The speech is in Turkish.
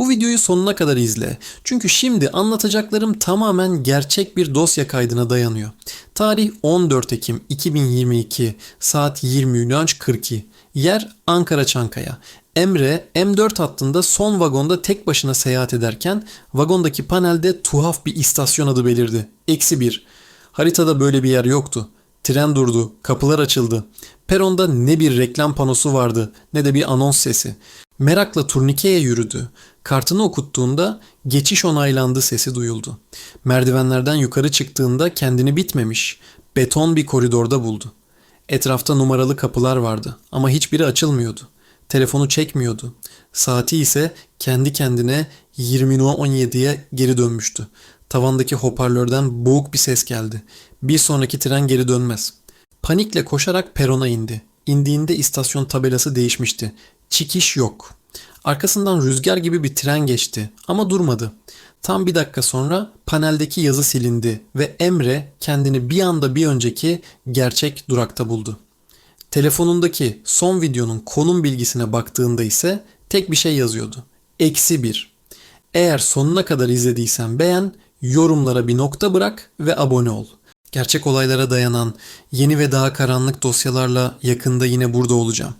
Bu videoyu sonuna kadar izle. Çünkü şimdi anlatacaklarım tamamen gerçek bir dosya kaydına dayanıyor. Tarih 14 Ekim 2022 saat 23.42. Yer Ankara Çankaya. Emre M4 hattında son vagonda tek başına seyahat ederken vagondaki panelde tuhaf bir istasyon adı belirdi. Eksi 1. Haritada böyle bir yer yoktu. Tren durdu, kapılar açıldı. Peronda ne bir reklam panosu vardı ne de bir anons sesi. Merakla turnikeye yürüdü. Kartını okuttuğunda geçiş onaylandı sesi duyuldu. Merdivenlerden yukarı çıktığında kendini bitmemiş, beton bir koridorda buldu. Etrafta numaralı kapılar vardı ama hiçbiri açılmıyordu. Telefonu çekmiyordu. Saati ise kendi kendine 20.17'ye geri dönmüştü. Tavandaki hoparlörden boğuk bir ses geldi. Bir sonraki tren geri dönmez. Panikle koşarak perona indi. İndiğinde istasyon tabelası değişmişti. Çıkış yok. Arkasından rüzgar gibi bir tren geçti ama durmadı. Tam bir dakika sonra paneldeki yazı silindi ve Emre kendini bir anda bir önceki gerçek durakta buldu. Telefonundaki son videonun konum bilgisine baktığında ise tek bir şey yazıyordu. Eksi bir. Eğer sonuna kadar izlediysen beğen, yorumlara bir nokta bırak ve abone ol. Gerçek olaylara dayanan yeni ve daha karanlık dosyalarla yakında yine burada olacağım.